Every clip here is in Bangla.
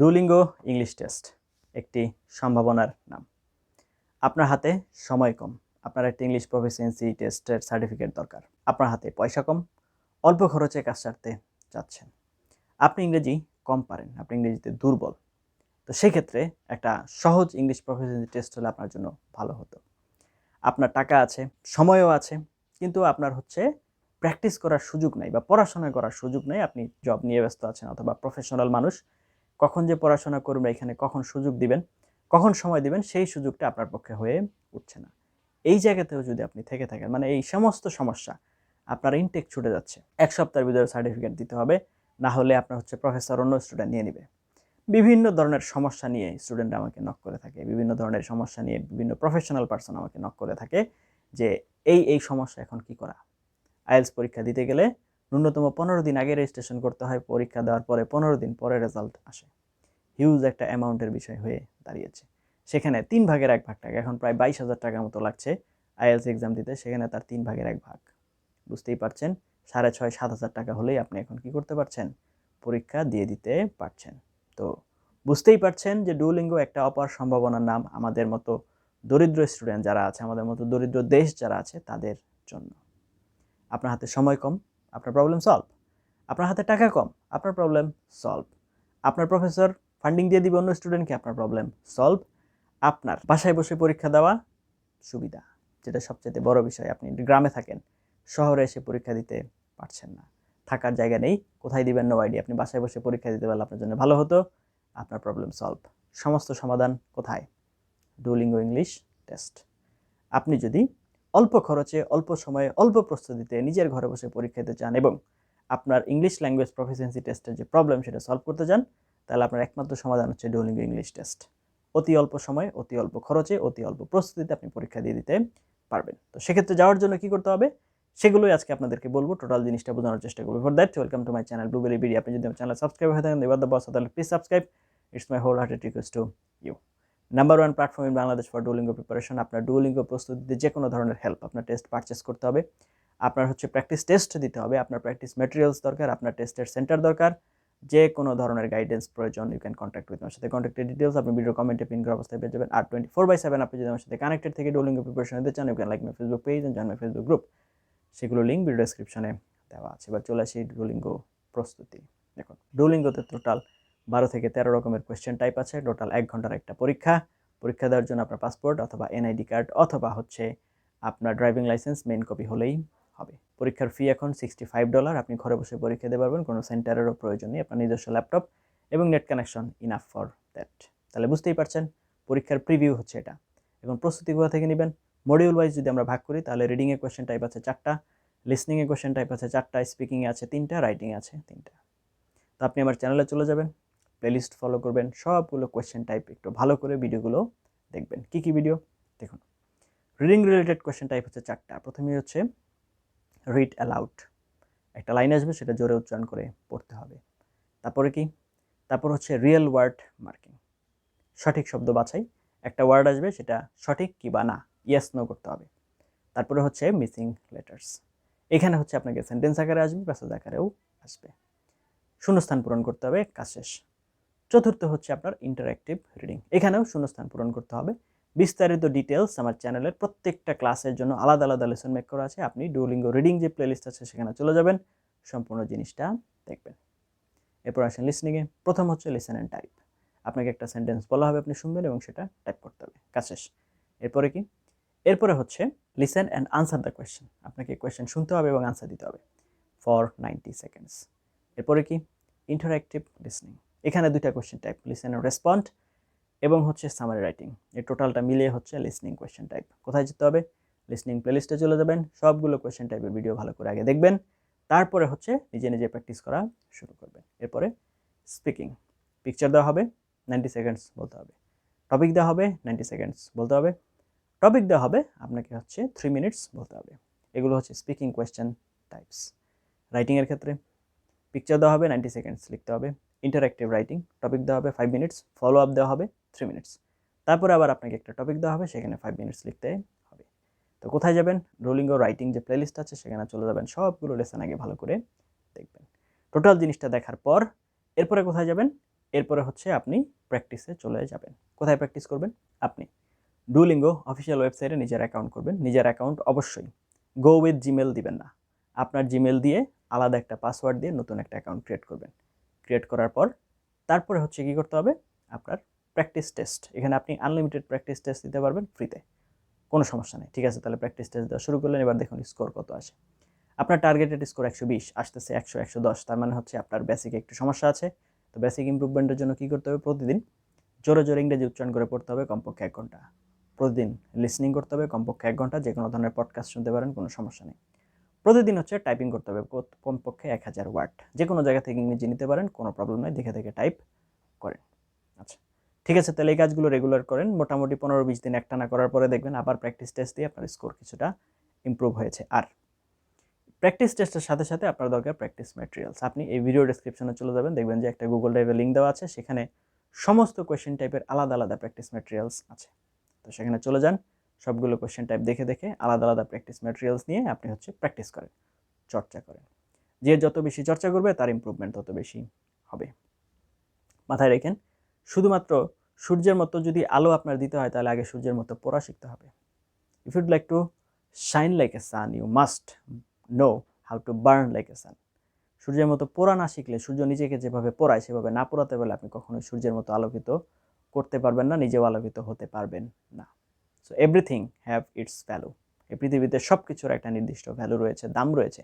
ডুলিঙ্গো ইংলিশ টেস্ট, একটি সম্ভাবনার নাম। আপনার হাতে সময় কম, আপনার একটা ইংলিশ প্রফিসিয়েন্সি টেস্টের সার্টিফিকেট দরকার। আপনার হাতে পয়সা কম, অল্প খরচে কাজ সারতে চাচ্ছেন। আপনি ইংরেজি কম পারেন, আপনি ইংরেজিতে দুর্বল। তো সেক্ষেত্রে একটা সহজ ইংলিশ প্রফিসিয়েন্সি টেস্ট হলে আপনার জন্য ভালো হতো। আপনার টাকা আছে, সময়ও আছে, কিন্তু আপনার হচ্ছে প্র্যাকটিস করার সুযোগ নেই বা পড়াশোনা করার সুযোগ নেই, আপনি জব নিয়ে ব্যস্ত আছেন অথবা প্রফেশনাল মানুষ কখন যে পড়াশোনা করবে এখানে, কখন সুযোগ দিবেন, কখন সময় দিবেন, সেই সুযোগটা আপনার পক্ষে হয়ে উঠছে না। এই জায়গাতেও যদি আপনি থেকে থাকেন মানে এই সমস্ত সমস্যা আপনার ইনটেক ছুটে যাচ্ছে। এক সপ্তাহের ভিতরে সার্টিফিকেট দিতে হবে, না হলে আপনার হচ্ছে প্রফেসর অন্য স্টুডেন্ট নিয়ে নেবে। বিভিন্ন ধরনের সমস্যা নিয়ে স্টুডেন্ট আমাকে নক করে থাকে, বিভিন্ন ধরনের সমস্যা নিয়ে বিভিন্ন প্রফেশনাল পার্সন আমাকে নক করে থাকে যে, এই এই সমস্যা এখন কি করা? আইএলস পরীক্ষা দিতে গেলে ন্যূনতম পনেরো দিন আগে রেজিস্ট্রেশন করতে হয়, পরীক্ষা দেওয়ার পরে পনেরো দিন পরে রেজাল্ট আসে। হিউজ একটা অ্যামাউন্টের বিষয় হয়ে দাঁড়িয়েছে। সেখানে তিন ভাগের এক ভাগ টাকা, এখন প্রায় বাইশ হাজার টাকার মতো লাগছে আইএলস এক্সাম দিতে, সেখানে তার তিন ভাগের এক ভাগ। বুঝতেই পারছেন? সাড়ে ছয়, সাত হাজার টাকা হলেই আপনি এখন কি করতে পারছেন? পরীক্ষা দিয়ে দিতে পারছেন। তো বুঝতেই পারছেন যে ডুলিঙ্গো একটা অপার সম্ভাবনার নাম আমাদের মতো দরিদ্র স্টুডেন্ট যারা আছে, আমাদের মতো দরিদ্র দেশ যারা আছে, তাদের জন্য। আপনার হাতে সময় কম আপনার প্রবলেম সলভ আপনার হাতে টাকা কম, আপনার প্রবলেম সলভ আপনার প্রফেসর ফান্ডিং দিয়ে দিবে অন্য স্টুডেন্টকে আপনার প্রবলেম সলভ আপনার বাসায় বসে পরীক্ষা দেওয়া সুবিধা, যেটা সবচেয়ে বড় বিষয়। আপনি গ্রামে থাকেন, শহরে এসে পরীক্ষা দিতে পারছেন না। থাকার জায়গা নেই, কোথায় দিবেন নো আইডিয়া আপনি বাসায় বসে পরীক্ষা দিতে পারলে আপনার জন্য ভালো হতো, আপনার প্রবলেম সলভ সমস্ত সমাধান কোথায়? ডুলিঙ্গো ইংলিশ টেস্ট আপনি যদি অল্প খরচে, অল্প সময়ে, অল্প প্রস্তুতিতে নিজের ঘরে বসে পরীক্ষা দিতে চান এবং আপনার ইংলিশ ল্যাঙ্গুয়েজ প্রফিসিয়েন্সি টেস্টের যে প্রবলেম সেটা সলভ করতে চান, তাহলে আপনার একমাত্র সমাধান হচ্ছে ডুলিঙ্গো ইংলিশ টেস্ট অতি অল্প সময়ে, অতি অল্প খরচে, অতি অল্প প্রস্তুতিতে আপনি পরীক্ষা দিয়ে দিতে পারবেন। তো সেক্ষেত্রে যাওয়ার জন্য কি করতে হবে? সেগুলোই আজকে আপনাদেরকে বলব। টোটাল জিনিসটা বোঝানোর চেষ্টা করব। For that welcome to my channel Blueberry BD আপনি যদি আমার চ্যানেল সাবস্ক্রাইব হয়ে থাকেন দ্য বস তাহলে please subscribe it's my whole hearted request to you number one platform in Bangladesh for Duolingo preparation আপনার ডুলিঙ্গো প্রস্তুতিতে যে কোনো ধরনের হেল্প আপনার টেস্ট পারচেস করতে হবে। আপনার হচ্ছে প্র্যাকটিস টেস্ট দিতে হবে, আপনার প্র্যাকটিস ম্যাটেরিয়ালস দরকার, আপনার টেস্টের সেন্টার দরকার। যে কোনো ধরনের গাইডেন্স প্রয়োজন ইউ ক্যান কন্ট্যাক্ট উইথ আমার সাথে। কন্ট্যাক্টের ডিটেলস আপনি ভিডিও কমেন্টে পিন করা অবস্থায় পেয়ে যাবেন। আর টোয়েন্টি ফোর বাই সেভেন আপনি যদি আমার সাথে কানেক্টেড থেকে ডুলিঙ্গো প্রিপারেশন দিতে চান you can like my Facebook page and join my Facebook group সেগুলো লিঙ্ক ভিডিও ডেসক্রিপশনে দেওয়া আছে। এবার চলে আসি ডুলিঙ্গো প্রস্তুতি। দেখুন ডুলিঙ্গোতে টোটাল বারো থেকে তেরো রকমের কোয়েশ্চেন টাইপ আছে। টোটাল এক ঘণ্টার একটা পরীক্ষা। পরীক্ষা দেওয়ার জন্য আপনার পাসপোর্ট অথবা এনআইডি কার্ড অথবা হচ্ছে আপনার ড্রাইভিং লাইসেন্স মেন কপি হলেই হবে। পরীক্ষার ফি এখন সিক্সটি ফাইভ ডলার আপনি ঘরে বসে পরীক্ষা দিতে পারবেন, কোনো সেন্টারেরও প্রয়োজন নেই, আপনার নিজস্ব ল্যাপটপ এবং net connection enough for that তাহলে বুঝতেই পারছেন, পরীক্ষার প্রিভিউ হচ্ছে এটা। এখন প্রস্তুতি কোথা থেকে নেবেন? মডিউল ওয়াইজ যদি আমরা ভাগ করি, তাহলে রিডিংয়ে কোয়েশ্চেন টাইপ আছে চারটা লিসনিংয়ে কোয়েশ্চেন টাইপ আছে চারটা স্পিকিংয়ে আছে তিনটা রাইটিংয়ে আছে তিনটা। তো আপনি আমার চ্যানেলে চলে যাবেন। প্লেলিস্ট ফলো করবেন, সবগুলো কোয়েশ্চেন টাইপ একটু ভালো করে ভিডিওগুলো দেখবেন। কি কি ভিডিও দেখুন। রিডিং রিলেটেড কোয়েশ্চেন টাইপ হচ্ছে চারটা। প্রথমেই হচ্ছে রিড অ্যালাউড একটা লাইন আসবে, সেটা জোরে উচ্চারণ করে পড়তে হবে। তারপরে কি? তারপর হচ্ছে রিয়েল ওয়ার্ড মার্কিং সঠিক শব্দ বাছাই। একটা ওয়ার্ড আসবে, সেটা সঠিক কি বা না? ইয়েস নো করতে হবে। তারপরে হচ্ছে মিসিং লেটার্স এখানে হচ্ছে আপনাকে সেন্টেন্স আকারে আসবে প্যাসেজ আকারেও আসবে। শূন্যস্থান পূরণ করতে হবে, কাজ শেষ। চতুর্থ হচ্ছে আপনার ইন্টারাক্টিভ রিডিং এখানেও শূন্যস্থান পূরণ করতে হবে। বিস্তারিত ডিটেলস আমার চ্যানেলের প্রত্যেকটা ক্লাসের জন্য আলাদা আলাদা লেসন মেক করা আছে। আপনি ডুলিঙ্গো রিডিং যে প্লেলিস্ট আছে, সেখানে চলে যাবেন। সম্পূর্ণ জিনিসটা দেখবেন। এরপর আসেন লিসনিংয়ে প্রথম হচ্ছে লিসেন অ্যান্ড টাইপ আপনাকে একটা সেন্টেন্স বলা হবে, আপনি শুনবেন এবং সেটা টাইপ করতে হবে। কাজ শেষ। এরপরে কি? এরপরে হচ্ছে listen and answer the question আপনাকে কোয়েশ্চেন শুনতে হবে এবং আনসার দিতে হবে। ফর নাইনটি সেকেন্ডস এরপরে কি? ইন্টারাক্টিভ লিসনিং এখানে দুইটা কোয়েশ্চেন টাইপ লিসেন রেসপন্ড এবং হচ্ছে সামারি রাইটিং এই টোটালটা মিলিয়ে হচ্ছে লিসনিং কোয়েশ্চেন টাইপ কোথায় যেতে হবে? লিসনিং প্লেলিস্টে চলে যাবেন। সবগুলো কোয়েশ্চেন টাইপের ভিডিও ভালো করে আগে দেখবেন। তারপরে হচ্ছে নিজে নিজে প্র্যাকটিস করা শুরু করবেন। এরপরে স্পিকিং পিকচার দেওয়া হবে নাইনটি সেকেন্ডস বলতে হবে। টপিক দেওয়া হবে নাইনটি সেকেন্ডস বলতে হবে। টপিক দেওয়া হবে, আপনাকে হচ্ছে থ্রি মিনিটস বলতে হবে। এগুলো হচ্ছে স্পিকিং কোয়েশ্চেন টাইপস রাইটিংয়ের ক্ষেত্রে। পিকচার দেওয়া হবে নাইনটি সেকেন্ডস লিখতে হবে। ইন্টারাক্টিভ রাইটিং টপিক দেওয়া হবে ফাইভ মিনিটস ফলো আপ দেওয়া হবে থ্রি মিনিটস তারপরে আবার আপনাকে একটা টপিক দেওয়া হবে, সেখানে ফাইভ মিনিটস লিখতে হবে। তো কোথায় যাবেন? রোলিং ও রাইটিং যে প্লেলিস্ট আছে, সেখানে চলে যাবেন, সবগুলো লেসন আগে ভালো করে দেখবেন। টোটাল জিনিসটা দেখার পর, এরপরে কোথায় যাবেন? এরপরে হচ্ছে আপনি প্র্যাকটিসে চলে যাবেন। কোথায় প্র্যাকটিস করবেন? আপনি ডুলিঙ্গো অফিসিয়াল ওয়েবসাইটে নিজের অ্যাকাউন্ট করবেন। নিজের অ্যাকাউন্ট অবশ্যই গো উইথ জিমেল দিবেন না। আপনার জিমেল দিয়ে আলাদা একটা পাসওয়ার্ড দিয়ে নতুন একটা অ্যাকাউন্ট ক্রিয়েট করবেন। ক্রিয়েট করার পর তারপরে হচ্ছে কি করতে হবে? আপনার প্র্যাকটিস টেস্ট এখানে আপনি আনলিমিটেড প্র্যাকটিস টেস্ট দিতে পারবেন ফ্রিতে কোনো সমস্যা নেই, ঠিক আছে? তাহলে প্র্যাকটিস টেস্ট দেওয়া শুরু করলেন, এবার দেখুন স্কোর কত আসে। আপনার টার্গেটেড স্কোর একশো বিশ, আসতেছে একশো একশো দশ, তার মানে হচ্ছে আপনার বেসিক একটু সমস্যা আছে। তো বেসিক ইমপ্রুভমেন্টের জন্য কী করতে হবে? প্রতিদিন জোরে জোরে ইংরেজি উচ্চারণ করে পড়তে হবে কমপক্ষে এক ঘণ্টা। প্রতিদিন লিসনিং করতে হবে কমপক্ষে এক ঘণ্টা যে কোনো ধরনের পডকাস্ট শুনতে পারেন, কোনো সমস্যা নেই। প্রতিদিন হচ্ছে টাইপিং করতে হবে কমপক্ষে এক হাজার ওয়ার্ড যে কোনো জায়গা থেকে ইংরেজি নিতে পারেন, কোনো প্রবলেম নেই, দেখে দেখে টাইপ করেন। আচ্ছা ঠিক আছে, তাহলে এই কাজগুলো রেগুলার করেন। মোটামুটি পনেরো বিশ দিন একটানা করার পরে দেখবেন আবার প্র্যাকটিস টেস্ট দিয়ে আপনার স্কোর কিছুটা ইমপ্রুভ হয়েছে। আর প্র্যাকটিস টেস্টের সাথে সাথে আপনার দরকার প্র্যাকটিস ম্যাটেরিয়ালস আপনি এই ভিডিও ডেসক্রিপশনে চলে যাবেন, দেখবেন যে একটা গুগল ড্রাইভের লিঙ্ক দেওয়া আছে, সেখানে সমস্ত কোয়েশ্চেন টাইপের আলাদা আলাদা প্র্যাকটিস ম্যাটেরিয়ালস আছে। তো সেখানে চলে যান। সবগুলো কোয়েশ্চেন টাইপ দেখে দেখে আলাদা আলাদা প্র্যাকটিস ম্যাটেরিয়ালস নিয়ে আপনি হচ্ছে প্র্যাকটিস করেন, চর্চা করেন। যে যত বেশি চর্চা করবে, তার ইমপ্রুভমেন্ট তত বেশি হবে। মাথায় রেখেন, শুধুমাত্র সূর্যের মতো যদি আলো আপনার দিতে হয়, তাহলে আগে সূর্যের মতো পড়া শিখতে হবে। If you'd like to shine like a sun you must know how to burn like a sun সূর্যের মতো পোড়া না শিখলে, সূর্য নিজেকে যেভাবে পোড়ায়, সেভাবে না পোড়াতে পারলে আপনি কখনোই সূর্যের মতো আলোকিত করতে পারবেন না, নিজেও আলোকিত হতে পারবেন না। So everything have its value এই পৃথিবীতে সব কিছুর একটা নির্দিষ্ট ভ্যালু রয়েছে, দাম রয়েছে।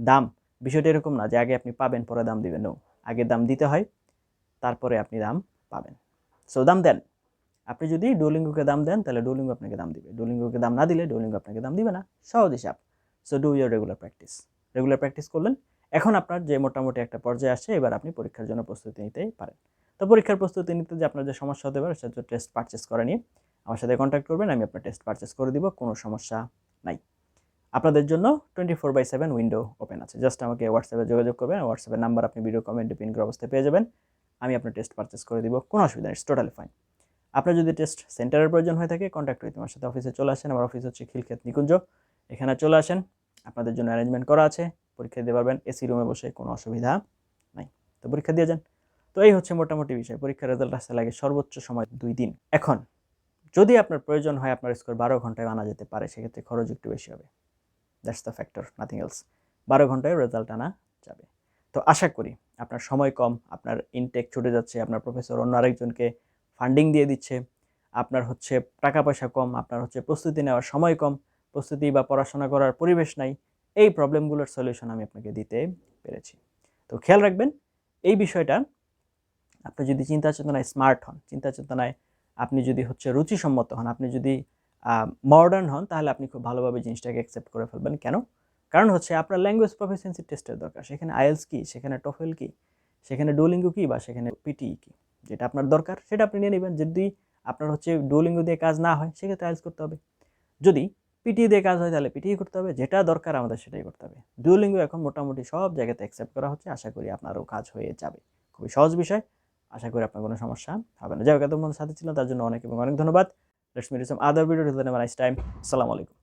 দাম, বিষয়টা এরকম না যে আগে আপনি পাবেন, পরে দাম দিবেন। নো আগে দাম দিতে হয়, তারপরে আপনি দাম পাবেন। সো দাম দেন। আপনি যদি ডুলিঙ্গোকে দাম দেন, তাহলে ডুলিঙ্গো আপনাকে দাম দিবে। ডুলিঙ্গোকে দাম না দিলে ডুলিঙ্গো আপনাকে দাম দিবে না। সহজ হিসাব so do your regular practice regular practice করলেন। এখন আপনার যে মোটামুটি একটা পর্যায়ে আসছে, এবার আপনি পরীক্ষার জন্য প্রস্তুতি নিতে পারেন। তো, পরীক্ষার প্রস্তুতি নিতে যে আপনার যে সমস্যা হতে পারে, সেটা টেস্ট পারচেস করে নিয়ে। আমার সাথে কন্ট্যাক্ট করবেন, আমি আপনার টেস্ট পারচেস করে দিব, কোনো সমস্যা নাই। আপনাদের জন্য twenty four by seven window open আছে। জাস্ট আমাকে হোয়াটসঅ্যাপে যোগাযোগ করবেন হোয়াটসঅ্যাপের নাম্বার আপনি ভিডিও কমেন্টে পিন করে অবস্থায় পেয়ে যাবেন। আমি আপনার টেস্ট পারচেস করে দিব, কোনো অসুবিধা নেই টোটালি ফাইন আপনার যদি টেস্ট সেন্টারের প্রয়োজন হয়ে থাকে কন্ট্যাক্ট উইথ আমার সাথে অফিসে চলে আসেন। আমার অফিস হচ্ছে খিলক্ষেত নিকুঞ্জ। এখানে চলে আসেন, আপনাদের জন্য অ্যারেঞ্জমেন্ট করা আছে, পরীক্ষা দিতে পারবেন এসি রুমে বসে কোনো অসুবিধা নাই। তো পরীক্ষা দিয়ে যান। তো এই হচ্ছে মোটামুটি বিষয়, পরীক্ষার রেজাল্ট আসতে লাগে সর্বোচ্চ সময় দুই দিন। এখন যদি আপনার প্রয়োজন হয় আপনার স্কোর বারো ঘন্টায় আনা যেতে পারে, সেক্ষেত্রে খরচ একটু বেশি হবে। That's the factor nothing else বারো ঘন্টায় রেজাল্ট আনা যাবে। তো আশা করি আপনার সময় কম, আপনার ইনটেক ছুটে যাচ্ছে, আপনার প্রফেসর অন্য আরেকজনকে ফান্ডিং দিয়ে দিচ্ছে, আপনার হচ্ছে টাকা পয়সা কম, আপনার হচ্ছে প্রস্তুতি নেওয়ার সময় কম, প্রস্তুতি বা পড়াশোনা করার পরিবেশ নাই, এই প্রবলেমগুলোর সলিউশন আমি আপনাকে দিতে পেরেছি। তো খেয়াল রাখবেন, এই বিষয়টা আপনি যদি চিন্তা চেতনায় স্মার্ট হন, চিন্তা চেতনায় আপনি যদি হচ্ছে রুচিসম্মত হন, আপনি যদি মডার্ন হন, তাহলে আপনি খুব ভালোভাবে জিনিসটাকে অ্যাকসেপ্ট করে ফেলবেন। কেন? কারণ হচ্ছে আপনার ল্যাঙ্গুয়েজ প্রফিসিয়েন্সি টেস্টের দরকার। সেখানে আইএলস কি? সেখানে টফেল কি? সেখানে ডোলিঙ্গো কি? বা সেখানে পিটি কি? যেটা আপনার দরকার, সেটা আপনি নিয়ে নেবেন। যদি আপনার হচ্ছে ডোলিঙ্গো দিয়ে কাজ না হয়, সেক্ষেত্রে আইএলস করতে হবে। যদি পিটি দিয়ে কাজ হয়, তাহলে পিটি করতে হবে। যেটা দরকার আমাদের সেটাই করতে হবে। ডুওলিঙ্গো এখন মোটামুটি সব জায়গাতে অ্যাকসেপ্ট করা হচ্ছে। আশা করি আপনারও কাজ হয়ে যাবে। খুবই সহজ বিষয়। আশা করি আপনার কোনো সমস্যা হবে না। যাই হোক এত সাথে ছিলাম, তার জন্য অনেক এবং অনেক ধন্যবাদ। Let's meet some other video nice time আসসালামু আলাইকুম।